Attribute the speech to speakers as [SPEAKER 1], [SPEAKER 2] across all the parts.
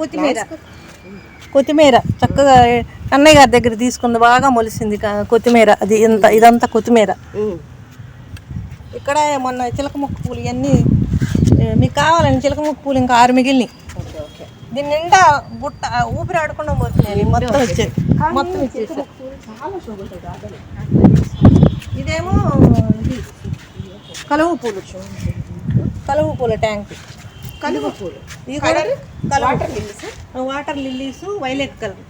[SPEAKER 1] కొత్తిమీర. కొత్తిమీర. చక్కగా అన్నయ్య గారి దగ్గర తీసుకుంది బాగా మొలిసింది కొత్తిమీర. అది ఇంత ఇదంతా కొత్తిమీర. ఇక్కడ మొన్న చిలక ముక్క పూలు ఇవన్నీ మీకు కావాలండి చిలక ముక్క పూలు ఇంకా ఆరు మిగిలినాయి.
[SPEAKER 2] Okay okay.
[SPEAKER 1] దీని నిండా బుట్ట ఊపిరి ఆడకుండా పోతున్నాయి మొత్తం వచ్చేది మొత్తం ఇచ్చేసి. ఇదేమో ఇది కలువ పూలు. కలువ పూల ట్యాంక్.
[SPEAKER 2] కలువ పూలు water lilies
[SPEAKER 1] water lilies violet colour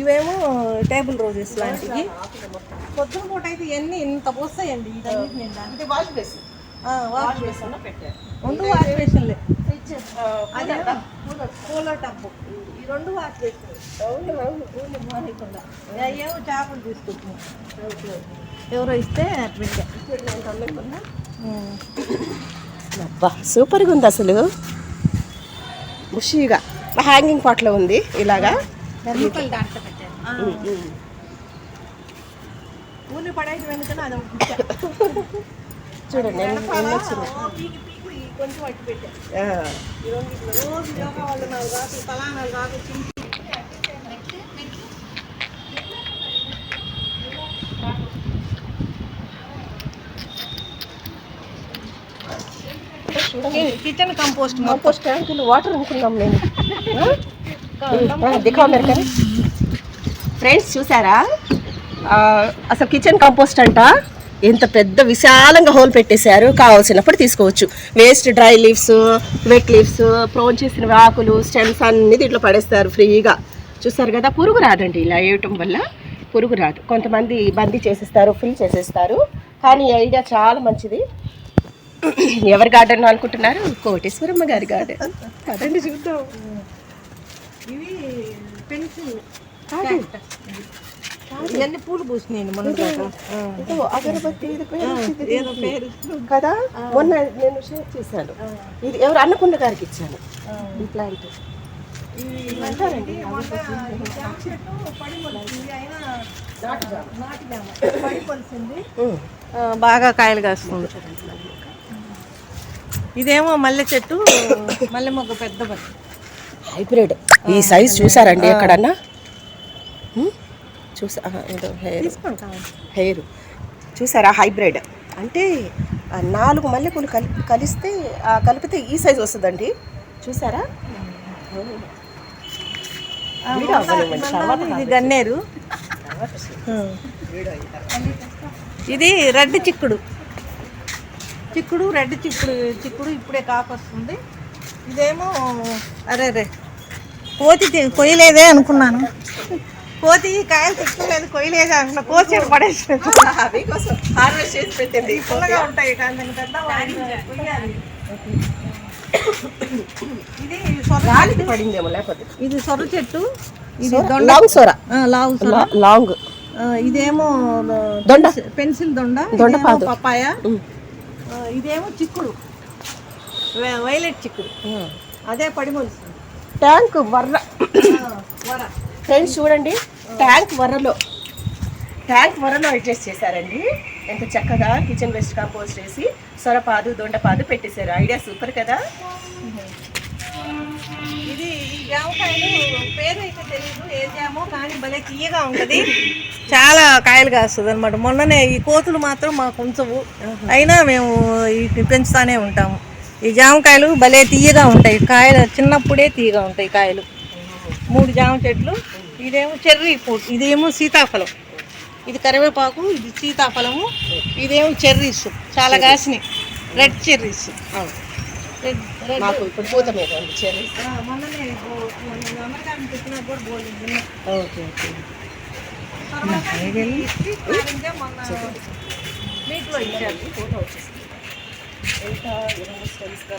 [SPEAKER 1] ఇవేమో టేబుల్ రోజెస్ లాంటివి. పొద్దున పూట అయితే ఇవన్నీ ఇంత పోస్తాయండి
[SPEAKER 2] ఇది వాష్ బేసిన్
[SPEAKER 1] వాష్
[SPEAKER 2] బేసిన్ పెట్టారు.
[SPEAKER 1] రెండు వాష్ బేసిన్లే అదే పూల టబ్బు ఈ రెండు వాష్ బేసిన్లు
[SPEAKER 2] అవును అవును.
[SPEAKER 1] పూలు మానేయకుండా. ఏమో చేపలు తీసుకుంటున్నాం ఎవరో ఇస్తే అట్లా
[SPEAKER 2] చూడండి. అబ్బా సూపర్గా ఉంది అసలు. ముషిగా హ్యాంగింగ్ పాట్లో ఉంది ఇలాగా.
[SPEAKER 1] డాక్టర్ పెట్టాను ఆ. పూలు పడేది వెనుకనే అది ఒకటి ఇచ్చా.
[SPEAKER 2] చూడండి ఎన్ని-
[SPEAKER 1] వెనకాల
[SPEAKER 2] ఎన్ని వచ్చినాయి.
[SPEAKER 1] ఓ పీకి పీకి ఈ కొంచెం అట్టి పెట్టా
[SPEAKER 2] ఆ,
[SPEAKER 1] ఈ రెండిట్లో రోజు యోగా వాళ్ళు నాలుగు రాత్రి తలానాలు రాత్రి చింపి కిచెన్ కంపోస్ట్
[SPEAKER 2] కాంపోస్ట్ ట్యాంకులు వాటర్ అనుకున్నాం మేము. దిఖా అమెరికన్ ఫ్రెండ్స్ చూసారా? అసలు కిచెన్ కంపోస్ట్ అంట ఎంత పెద్ద విశాలంగా హోల్ పెట్టేశారు. కావాల్సినప్పుడు తీసుకోవచ్చు. Waste dry leaves wet leaves prune చేసిన ఆకులు స్టెమ్స్ అన్ని దీంట్లో పడేస్తారు ఫ్రీగా. చూస్తారు కదా? పురుగు రాదండి ఇలా వేయటం వల్ల పురుగు రాదు. కొంతమంది బందీ చేసేస్తారు ఫిల్ చేసేస్తారు. కానీ ఈ ఐడియా చాలా మంచిది. ఎవరి గార్డెన్ అనుకుంటున్నారు? కోటేశ్వరమ్మ గారి గార్డెన్. అదండి చూద్దాం.
[SPEAKER 1] ఇవి పెన్సిల్. ఇవన్నీ పూలు పూసినాయండి మొన్న
[SPEAKER 2] అగరబత్తి
[SPEAKER 1] ఏదో పేరు
[SPEAKER 2] కదా? మొన్న నేను షేర్ చేశాను. ఇది ఎవరు? అన్నపూర్ణ గారికి ఇచ్చాను. ఈ ప్లాంట్.
[SPEAKER 1] అంటారండి బాగా కాయలు కాస్తుంది. ఇదేమో మల్లె చెట్టు మల్లె మొగ్గ పెద్ద
[SPEAKER 2] హైబ్రిడ్. ఈ సైజ్ చూసారండి ఎక్కడన్నా? చూసా ఏదో హెయిర్. హెయిర్. చూసారా హైబ్రిడ్? అంటే నాలుగు మల్లెపూలు కలి కలిస్తే కలిపితే ఈ సైజ్ వస్తుందండి. చూసారా?
[SPEAKER 1] ఇది గన్నేరు. ఇది రెడ్ చిక్కుడు. చిక్కుడు రెడ్ చిక్కుడు చిక్కుడు ఇప్పుడే కాకొస్తుంది ఇదేమో అరే రే కోతి కొయ్యలేదే అనుకున్నాను. కోతి కాయలు తిక్కలేదు కొయ్యలేదే అనుకున్నా. కోతి చెట్టు పడేసి
[SPEAKER 2] మీకోసం హార్వెస్ట్ చేసి పెట్టింది.
[SPEAKER 1] పుల్లగా ఉంటాయి. ఇది సొర
[SPEAKER 2] గాలికి పడిందేమో లేకపోతే.
[SPEAKER 1] ఇది సొర చెట్టు. ఇది
[SPEAKER 2] లాంగ్ సోరా.
[SPEAKER 1] లావు సొర.
[SPEAKER 2] లాంగ్
[SPEAKER 1] ఇదేమో
[SPEAKER 2] దొండ.
[SPEAKER 1] పెన్సిల్ దొండ
[SPEAKER 2] దొండ
[SPEAKER 1] ఇదేమో
[SPEAKER 2] పాదు.
[SPEAKER 1] పపాయ.
[SPEAKER 2] ఉమ్.
[SPEAKER 1] ఆ, ఇదేమో చిక్కుడు. వైలెట్ చిక్కుడు. అదే పడి మొలుస్తుంది
[SPEAKER 2] ట్యాంక్ వర్ర.
[SPEAKER 1] వర.
[SPEAKER 2] ఫ్రెండ్స్ చూడండి ట్యాంక్ వరలో. ట్యాంక్ వరలో అడ్జస్ట్ చేశారండి. ఎంత చక్కగా కిచెన్ వేస్ట్ కాంపోస్ట్ వేసి సొరపాదు దొండపాదు పెట్టేశారు. ఐడియా సూపర్ కదా?
[SPEAKER 1] ఇది ఈ జామకాయలు పేరు అయితే తెలియదు ఏ జామో కానీ భలే తీయగా ఉంటుంది. చాలా కాయలు కాస్తుంది అనమాట మొన్ననే ఈ కోతులు మాత్రం మాకు ఉంచవు. అయినా మేము వీటిని పెంచుతానే ఉంటాము. ఈ జామకాయలు భలే తీయగా ఉంటాయి. కాయలు చిన్నప్పుడే తీయగా ఉంటాయి కాయలు. మూడు జామ చెట్లు ఇదేమో చెర్రీ ఫ్రూట్ ఇదేమో సీతాఫలం. ఇది కరివేపాకు ఇది సీతాఫలము ఇదేమో చెర్రీస్ చాలా కాసినాయి. రెడ్ చెర్రీస్ రెడ్ రెడ్
[SPEAKER 2] మాకు ఇప్పుడు పూత మీద ఉంది. Okay okay.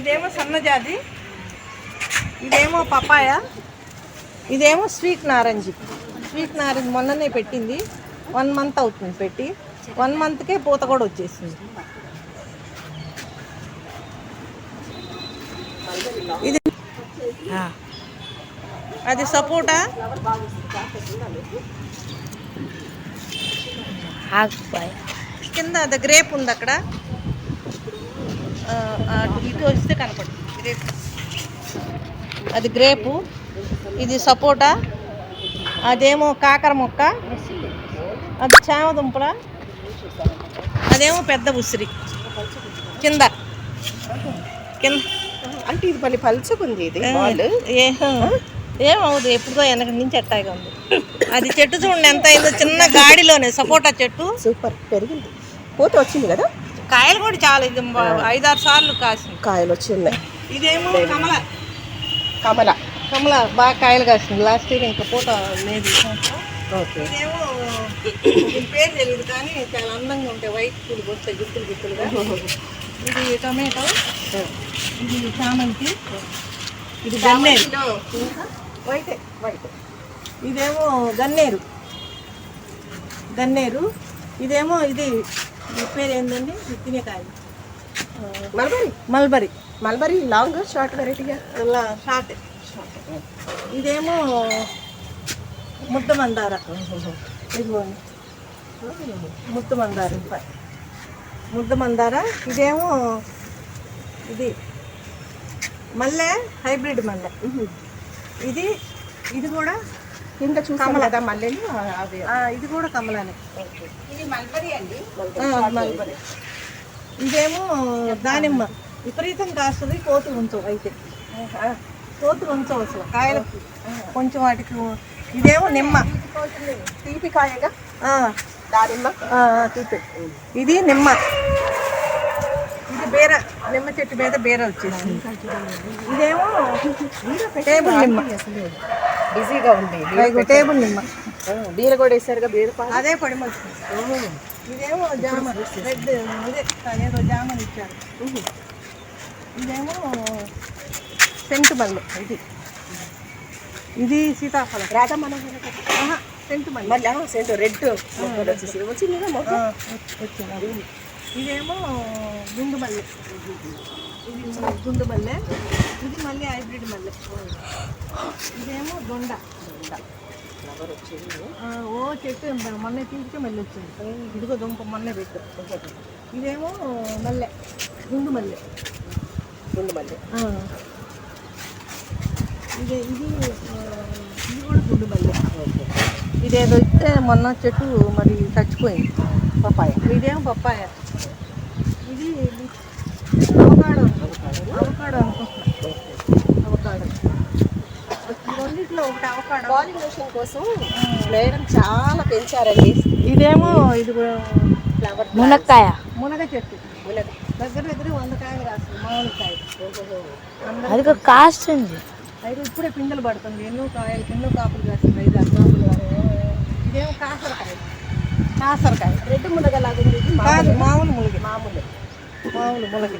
[SPEAKER 1] ఇదేమో సన్నజాతి ఇదేమో పపాయ ఇదేమో స్వీట్ నారంజి. స్వీట్ నారింజ మొన్ననే పెట్టింది. వన్ మంత్ అవుతుంది పెట్టి. వన్ మంత్కే పూత కూడా వచ్చేసింది. ఇది. అది సపోటా? కింద అది గ్రేప్ ఉంది అక్కడ. ఇటు వస్తే కనపడుతుంది. గ్రేప్ అది గ్రేపు. ఇది సపోటా. అదేమో కాకర మొక్క. అది చామ దుంపల. అదేమో పెద్ద ఉసిరి. కింద. కింద.
[SPEAKER 2] అంటే ఇది మళ్ళీ పలుచుకుంది ఇది
[SPEAKER 1] ఏమవుదు ఎప్పుడుదో వెనక నుంచి అట్టాగా ఉంది. అది చెట్టు చూడండి ఎంత అయిందో చిన్న గాడిలోనే సపోటా చెట్టు.
[SPEAKER 2] సూపర్ పెరిగింది. పూత వచ్చింది కదా?
[SPEAKER 1] కాయలు కూడా చాలా ఇది ఐదారు సార్లు కాసింది.
[SPEAKER 2] కాయలు వచ్చిన్నాయి
[SPEAKER 1] ఇదేమో కమల.
[SPEAKER 2] కమల.
[SPEAKER 1] కమల బాగా కాయలు కాసింది. లాస్ట్ ఇయర్ ఇంకా పూట లేదు.
[SPEAKER 2] ఓకే.
[SPEAKER 1] ఇదేమో పేరు తెలియదు కానీ చాలా అందంగా ఉంటాయి వైట్ పూలు వస్తాయి గుత్తులు గుత్తులుగా. ఇది టమాటో. ఇది చామంతి. ఇది గన్నేరు.
[SPEAKER 2] White white.
[SPEAKER 1] ఇదేమో గన్నేరు. గన్నేరు. ఇదేమో ఇది పేరు ఏంటండి ఇది తినేకాయలు
[SPEAKER 2] mulberry.
[SPEAKER 1] Mulberry.
[SPEAKER 2] Mulberry long short వెరైటీగా?
[SPEAKER 1] ఇలా షార్ట్. ఇదేమో ముద్ద మందార ఇదిగోండి. ముద్ద మందార ముద్ద మందార ఇదేమో ఇది మల్లె హైబ్రిడ్ మల్లె. ఇది ఇది కూడా
[SPEAKER 2] కింద కదా మళ్ళీ అవి
[SPEAKER 1] ఇది కూడా కమలానే.
[SPEAKER 2] ఇది మల్బరీ అండి.
[SPEAKER 1] మల్బరీ. ఇదేమో దానిమ్మ. విపరీతం కాస్తుంది కోతులు ఉంచవు అయితే. కోతులు ఉంచవు అసలు కాయలకి కొంచెం వాటికి ఇదేమో నిమ్మ.
[SPEAKER 2] తీపి కాయగా?
[SPEAKER 1] ఇది నిమ్మ. ఇది బీర నిమ్మ చెట్టు మీద బీర వచ్చేసింది. ఇదేమో టేబుల్ నిమ్మ.
[SPEAKER 2] బిజీగా ఉంది
[SPEAKER 1] టేబుల్ నిమ్మ.
[SPEAKER 2] బీర కూడా వేసారుగా బీర
[SPEAKER 1] అదే పడిమొచ్చు ఇదేమో జామ రెడ్ అదే ఏదో జామని ఇచ్చారు. ఇదేమో సెంటు మల్లె ఇది. ఇది సీతాఫలం.
[SPEAKER 2] రాధా మనోహర
[SPEAKER 1] సెంటు మల్లె
[SPEAKER 2] మళ్ళీ సెంట్ రెడ్ వచ్చేసి వచ్చింది
[SPEAKER 1] వచ్చింది ఇదేమో గుండు మల్లె. ఇది గుండు మల్లె. ఇది మళ్ళీ హైబ్రిడ్ మల్లె. ఇదేమో దొండ. ఆ, ఓ చెట్టు మొన్న తీస్తే మళ్ళీ వచ్చింది ఇదిగో దుంప మొన్నే పెట్టు. ఇదేమో మల్లె. గుండు మల్లె.
[SPEAKER 2] గుండు
[SPEAKER 1] ఆ. ఇది ఇది ఇది ఇదేదో ఇస్తే మొన్న చెట్టు మరి చచ్చిపోయింది.
[SPEAKER 2] పప్పాయ.
[SPEAKER 1] ఇదేమో పప్పాయ? ఇది అవకాడో. అవకాడో అనుకుంటున్నా. అవకాడో. ఈ రెండిట్లో ఒకటి అవకాడో
[SPEAKER 2] పాలినేషన్ కోసం మేడం చాలా పెంచారండి.
[SPEAKER 1] ఇదేమో ఇది కూడా
[SPEAKER 2] ఫ్లవర్
[SPEAKER 3] మునక్కాయ.
[SPEAKER 1] మునగ చెట్టు. దగ్గర దగ్గర వంద కాయలు కాయలు అందరూ
[SPEAKER 3] అది ఒక కాస్ట్ ఉంది.
[SPEAKER 1] అయితే ఇప్పుడే పిందెలు పడుతుంది. ఎన్నో కాయలు ఎన్నో కాపులు కాస్తుంది ఐదు ఆరు కాపులు ఇదేమో కాసరకాయ. కాసరకాయ.
[SPEAKER 2] రెడ్ మునగలాగా ఉంది.
[SPEAKER 1] కాదు మామూలు ములిగి
[SPEAKER 2] మామూలు.
[SPEAKER 1] మామూలు ములగి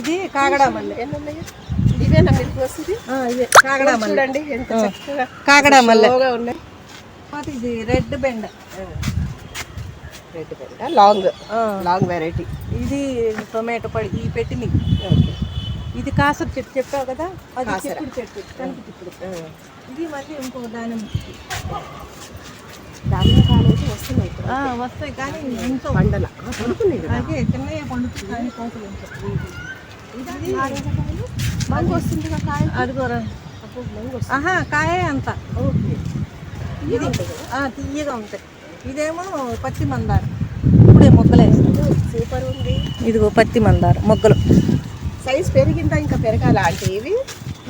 [SPEAKER 1] ఇది కాగడా మల్లె.
[SPEAKER 2] ఎన్ని ఉన్నాయి ఇవేనా మీకు వస్తుంది?
[SPEAKER 1] ఇదే కాగడా మల్లె.
[SPEAKER 2] చూడండి ఎంత చక్కగా
[SPEAKER 1] కాగడా మల్లె.
[SPEAKER 2] ఉన్నాయి.
[SPEAKER 1] ఇది రెడ్ బెండ.
[SPEAKER 2] రెడ్ బెండ. లాంగ్. Long variety.
[SPEAKER 1] ఇది టొమాటో పడి ఈ పెట్టిని ఇది కాసర చెట్టు చెప్పావు కదా? అది. చిక్కుడు చెట్టు కనుక చిక్కుడు ఇది మళ్ళీ ఇంకో దానిమ్మ
[SPEAKER 2] కాలేజ్ వస్తున్నాయి
[SPEAKER 1] వస్తాయి. కానీ ఇంకో
[SPEAKER 2] పండల.
[SPEAKER 1] అదే చిన్నయ్య పండుతుంది కానీ. ఇది
[SPEAKER 2] మంగు వస్తుంది కాయ? వస్తుంది.
[SPEAKER 1] ఆహా కాయ అంత.
[SPEAKER 2] ఓకే.
[SPEAKER 1] ఇది తీయగా ఉంటాయి. ఇదేమో పత్తి మందార. ఇప్పుడే మొగ్గలు వేస్తాయి
[SPEAKER 2] సూపర్ ఉంది.
[SPEAKER 1] ఇదిగో పత్తి మందార మొగ్గలు.
[SPEAKER 2] సైజ్ పెరిగిందా ఇంకా పెరగాల? అంటే ఇవి?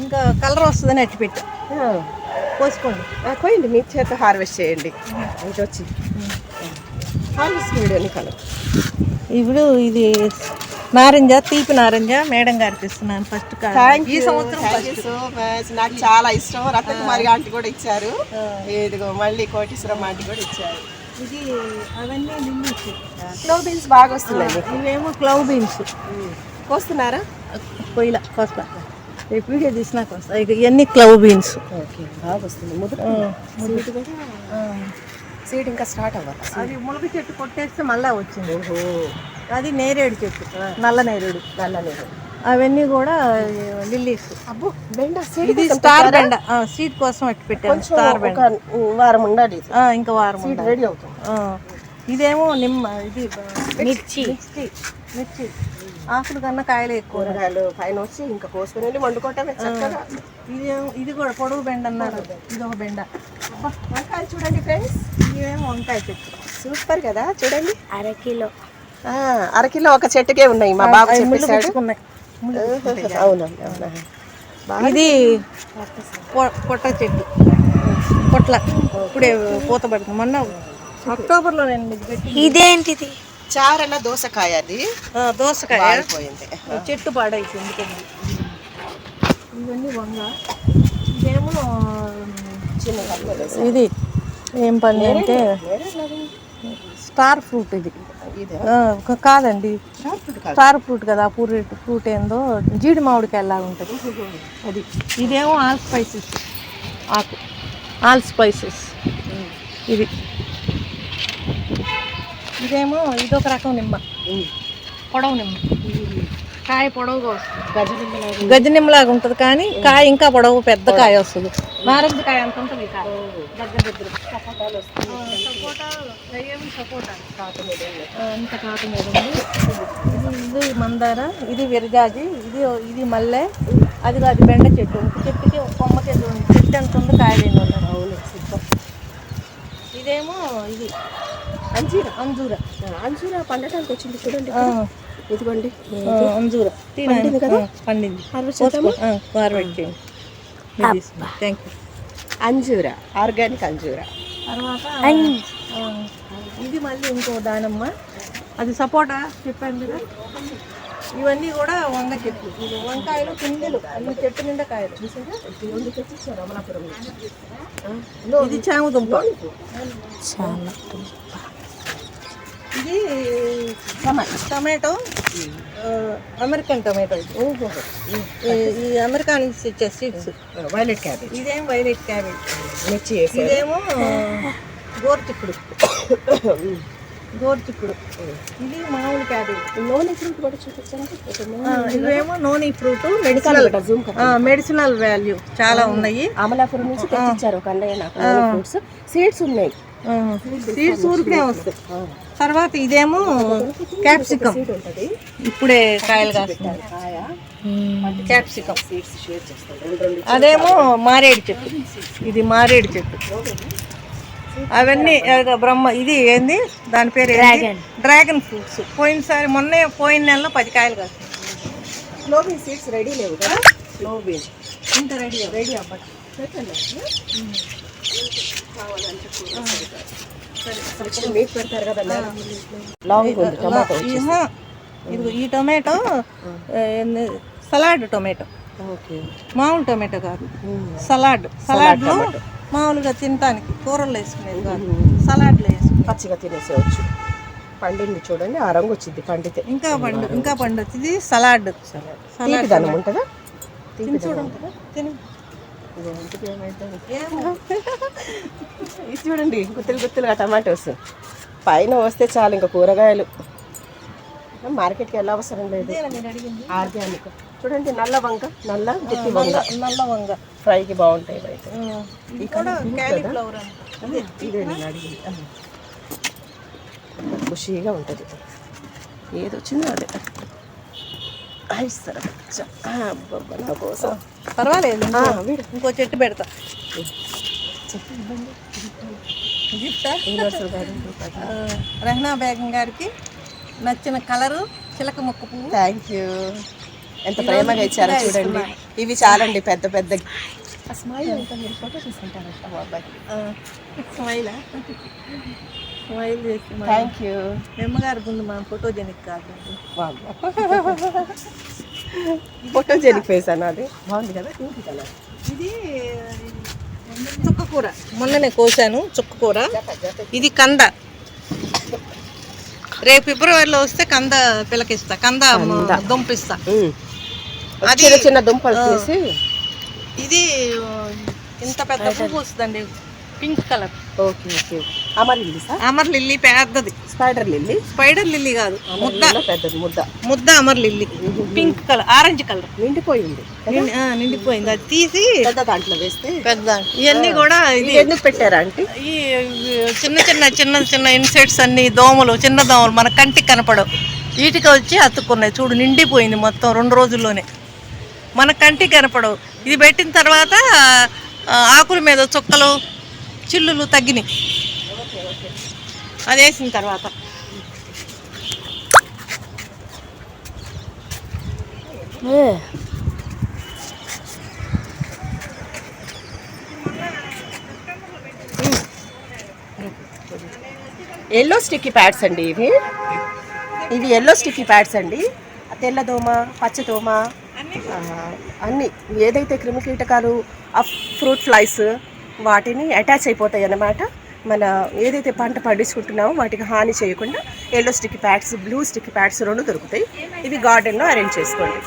[SPEAKER 1] ఇంకా కలర్ వస్తుందని అట్టి పెట్టా. కోసుకోండి
[SPEAKER 2] పోయింది మీ చేత హార్వెస్ట్ చేయండి. ఇది వచ్చి. హార్వెస్ట్ వీడియోని కలర్.
[SPEAKER 1] ఇప్పుడు ఇది నారింజ తీపి నారింజ మేడం గారికి ఇస్తున్నాను ఫస్ట్ ఈ సంవత్సరం ఫస్ట్
[SPEAKER 2] సో మచ్ నాకు చాలా ఇష్టం. రత్నకుమారి ఆంటీ కూడా ఇచ్చారు. ఇదిగో మళ్ళీ కోటేశ్వరం ఆంటీ కూడా ఇచ్చారు.
[SPEAKER 1] ఇది అవన్నీ
[SPEAKER 2] స్లో బీన్స్ బాగా వస్తున్నాయి.
[SPEAKER 1] ఇవేమో క్లవ్ బీన్స్
[SPEAKER 2] కోస్తున్నారా?
[SPEAKER 1] పొయ్యిల రేపు వీడియో తీసినాక ఇక ఇవన్నీ క్లవ్ బీన్స్
[SPEAKER 2] ఓకే బాగా వస్తుంది. ముదురు సీడ్ ఇంకా స్టార్ట్ అవ్వాలి.
[SPEAKER 1] అది మునగ చెట్టు కొట్టేస్తే మళ్ళా వచ్చింది. అది నేరేడు చెట్టు నల్ల నేరేడు.
[SPEAKER 2] నల్ల నీరు
[SPEAKER 1] అవన్నీ కూడా లిల్లీస్
[SPEAKER 2] అబ్బో బెండ సీడ్
[SPEAKER 1] ఇది స్టార్ బెండ. సీడ్ కోసం అట్టి పెట్టాను స్టార్ బెండ.
[SPEAKER 2] వారం ఉండాలి
[SPEAKER 1] ఇంకా వారం.
[SPEAKER 2] రెడీ అవుతుంది.
[SPEAKER 1] ఇదేమో నిమ్మ ఇది
[SPEAKER 3] మిర్చి.
[SPEAKER 1] మిర్చి మిర్చి. ఆకులు కన్నా కాయలు ఎక్కువ.
[SPEAKER 2] కూరగాయలు పైన వచ్చి ఇంకా కోసుకుని వెళ్ళి వండుకోవటమే చక్కగా.
[SPEAKER 1] ఇది ఇది కూడా పొడవు బెండ అన్నారు. ఇది ఒక బెండ.
[SPEAKER 2] అబ్బా, వంకాయలు చూడండి ఫ్రెండ్స్.
[SPEAKER 1] ఇవేమో వంకాయ చెట్టు.
[SPEAKER 2] సూపర్ కదా చూడండి.
[SPEAKER 3] అరకిలో
[SPEAKER 2] ఆ, అరకిలో ఒక చెట్టుకే ఉన్నాయి మా బాబు చెప్పేశాడు. అవునండి అవునా.
[SPEAKER 1] ఇది పొట్ట చెట్టు. పొట్ల. ఇప్పుడే పూత పడుతుంది. మొన్న అక్టోబర్లో నేను ఇది పెట్టి
[SPEAKER 3] ఇదేంటిది?
[SPEAKER 2] చారల దోసకాయ అది.
[SPEAKER 1] దోసకాయ.
[SPEAKER 2] పారిపోయింది
[SPEAKER 1] చెట్టు పాడైపోయింది. ఇవన్నీ వంగ. ఇదేమో. ఇది ఏం పని అంటే స్టార్ ఫ్రూట్ ఇది. కాదండి. స్టార్ ఫ్రూట్ కదా. ఫ్రూట్ ఫ్రూట్ ఏందో జీడి మామిడికాయ లాగా ఉంటుంది. అది. ఇదేమో ఆల్ స్పైసెస్. ఆకు. All spices. ఇది. ఇదేమో ఇదొక రకం నిమ్మ. పొడవు నిమ్మ. కాయ పొడవుగా వస్తుంది. గజ్జి నిమ్మలాగా ఉంటుంది కానీ కాయ ఇంకా పొడవు పెద్ద కాయ వస్తుంది. నారింజ కాయ అంత ఉంటుంది ఈ కాయ. దగ్గర దగ్గర.
[SPEAKER 2] సపోటాలు కాటు మీద
[SPEAKER 1] ఇది ఇది మందార ఇది విరజాజి ఇది ఇది మల్లె అది అది బెండ చెట్టు. ఒక చెట్టుకి ఒక కొమ్మ చెట్టు ఉంది. చెట్టు ఎంత ఉంది కాయలు
[SPEAKER 2] అవును.
[SPEAKER 1] ఇదేమో ఇది.
[SPEAKER 2] అంజీర.
[SPEAKER 1] అంజూర.
[SPEAKER 2] అంజీర పండటానికి వచ్చింది చూడండి ఇదిగోండి.
[SPEAKER 1] అంజూర.
[SPEAKER 2] పండింది కదా?
[SPEAKER 1] పండింది.
[SPEAKER 2] హార్వెస్ట్
[SPEAKER 1] థ్యాంక్ యూ
[SPEAKER 2] అంజూర. ఆర్గానిక్ అంజూర.
[SPEAKER 1] తర్వాత ఇది మళ్ళీ ఇంకో దానమ్మ. అది సపోటా చెప్పాను కదా? ఇవన్నీ కూడా వంగ చెట్లు. ఇది వంకాయలు పిందెలు అన్ని చెట్టు నిండా కాయలు. చూసారా?
[SPEAKER 2] అమలాపురం
[SPEAKER 1] ఇది చామదుంప
[SPEAKER 3] చాలా
[SPEAKER 1] ఇది టమాటో అమెరికన్ టమాటో ఇది. ఈ- అమెరికా నుంచి ఇచ్చే సీడ్స్.
[SPEAKER 2] Violet cabbage.
[SPEAKER 1] ఇదేం వైలెట్ క్యాబేజ్?
[SPEAKER 2] మిర్చి
[SPEAKER 1] ఇదేమో గోరుచిక్కుడు. గోరుచిక్కుడు. ఇది మామూలు క్యాబేజ్.
[SPEAKER 2] నూనె ఫ్రూట్ కూడా.
[SPEAKER 1] ఆ, ఇవేమో noni fruit. Medicinal. Medicinal value చాలా ఉన్నాయి.
[SPEAKER 2] అమలాపురం నుంచి తెచ్చిచ్చారు ఒక అన్నయ్య నాకు ఫ్రూట్స్. సీడ్స్ ఉన్నాయి.
[SPEAKER 1] సీడ్స్ ఊరికే వస్తాయి. తర్వాత ఇదేమో క్యాప్సికమ్ ఇప్పుడే కాయలు కాస్తుంది
[SPEAKER 2] కాయ
[SPEAKER 1] క్యాప్సికమ్ అదేమో మారేడు చెట్టు. ఇది మారేడు చెట్టు. అవన్నీ బ్రహ్మ ఇది ఏంది? దాని పేరు డ్రాగన్ డ్రాగన్ ఫ్రూట్స్ పోయినసారి మొన్నే పోయిన నెలలో పది కాయలు కాస్తుంది
[SPEAKER 2] స్లోబీన్ సీడ్స్ రెడీ లేవు కదా? స్లోబీన్
[SPEAKER 1] ఇంకా రెడీ
[SPEAKER 2] రెడీ పెట్టండి. సరే
[SPEAKER 1] ఇదిగో ఈ టొమాటో సలాడ్ టొమాటో
[SPEAKER 2] ఓకే
[SPEAKER 1] మామూలు టొమాటో కాదు సలాడ్ సలాడ్లో మామూలుగా తినటానికి కూరల్లో వేసుకునేది కాదు సలాడ్లో వేసుకునేది
[SPEAKER 2] పచ్చిగా తినేసేవచ్చు పండింది చూడండి ఆ రంగు వచ్చింది. పండితే
[SPEAKER 1] ఇంకా పండు ఇంకా పండు ఇది సలాడ్
[SPEAKER 2] తీపి దానం ఉంటుందా?
[SPEAKER 1] తిని చూడండి తిని.
[SPEAKER 2] ఇది చూడండి గుత్తులు గుత్తులుగా టమాటోస్. పైన వస్తే చాలు ఇంకా కూరగాయలు. మార్కెట్కి వెళ్ళ అవసరం లేదు. ఆర్గానిక్. చూడండి నల్ల వంక నల్ల గుత్తి వంగ.
[SPEAKER 1] నల్ల వంగ.
[SPEAKER 2] ఫ్రైకి బాగుంటాయి అయితే. ఖుషీగా ఉంటుంది. ఏది వచ్చిందో అదే ఇస్తారా అబ్బబ్బా నా కోసం.
[SPEAKER 1] పర్వాలేదు ఇంకో-
[SPEAKER 2] ఆ, వీడు.
[SPEAKER 1] ఇంకో చెట్టు పెడతా. రెహనా బేగం గారికి నచ్చిన కలరు చిలక మొక్క పువ్వు.
[SPEAKER 2] థ్యాంక్ యూ ఎంత ప్రేమగా ఇచ్చారో చూడండి. ఇవి చాలండి పెద్ద పెద్ద. స్మైల్ అంతా మీరు ఫోటో తీసుకుంటారంట
[SPEAKER 1] స్మైలా స్మైల్ చేసి
[SPEAKER 2] థ్యాంక్ యూ
[SPEAKER 1] అమ్మగారి ముందు మా ఫోటోజెనిక్ కాదు.
[SPEAKER 2] జెనిక్ ఫేస్ అన్నది బాగుంది కదా పింక్ కలర్.
[SPEAKER 1] ఇది చుక్కకూర. మొన్ననే కోసాను చుక్కకూర. ఇది కంద. రేపు ఫిబ్రవరిలో వస్తే కంద పిలకిస్తా కంద దుంపిస్తా. అది
[SPEAKER 2] చిన్న చిన్న దుంపలు తీసి.
[SPEAKER 1] ఇది ఇంత పెద్ద పువ్వు వస్తుందండి. Pink colour.
[SPEAKER 2] Okay okay amaryllis sir?
[SPEAKER 1] Amaryllis పెద్దది.
[SPEAKER 2] Spider lily?
[SPEAKER 1] స్పైడర్ లిల్లీ కాదు. ముద్ద.
[SPEAKER 2] పెద్దది ముద్ద.
[SPEAKER 1] ముద్ద amaryllis. Pink colour orange colour.
[SPEAKER 2] నిండిపోయింది
[SPEAKER 1] నిండిపోయింది. అది తీసి
[SPEAKER 2] పెద్ద దాంట్లో వేస్తే
[SPEAKER 1] పెద్ద ఇవన్నీ కూడా ఇది
[SPEAKER 2] ఎందుకు పెట్టారా అంటే
[SPEAKER 1] ఈ చిన్న చిన్న చిన్న చిన్న ఇన్సెక్ట్స్ అన్ని దోమలు చిన్న దోమలు మన కంటికి కనపడవు. ఈటికి వచ్చి అతుక్కున్నాయి. చూడు నిండిపోయింది మొత్తం రెండు రోజుల్లోనే. మన కంటికి కనపడవు. ఇది పెట్టిన తర్వాత ఆకుల మీద చుక్కలు చిల్లులు తగ్గినాయి. అది వేసిన తర్వాత.
[SPEAKER 2] ఎల్లో స్టిక్కీ ప్యాడ్స్ అండి ఇవి. ఇవి ఎల్లో స్టిక్కీ ప్యాడ్స్ అండి. తెల్ల దోమ పచ్చ దోమ ఆ, అన్ని. ఏదైతే క్రిమికీటకాలు ఆ ఫ్రూట్ ఫ్లైస్ వాటిని అటాచ్ అయిపోతాయి అన్నమాట. మన ఏదైతే పంట పండించుకుంటున్నామో వాటికి హాని చేయకుండా yellow stick pads blue stick pads రెండు దొరుకుతాయి. ఇవి గార్డెన్లో అరేంజ్ చేసుకోండి.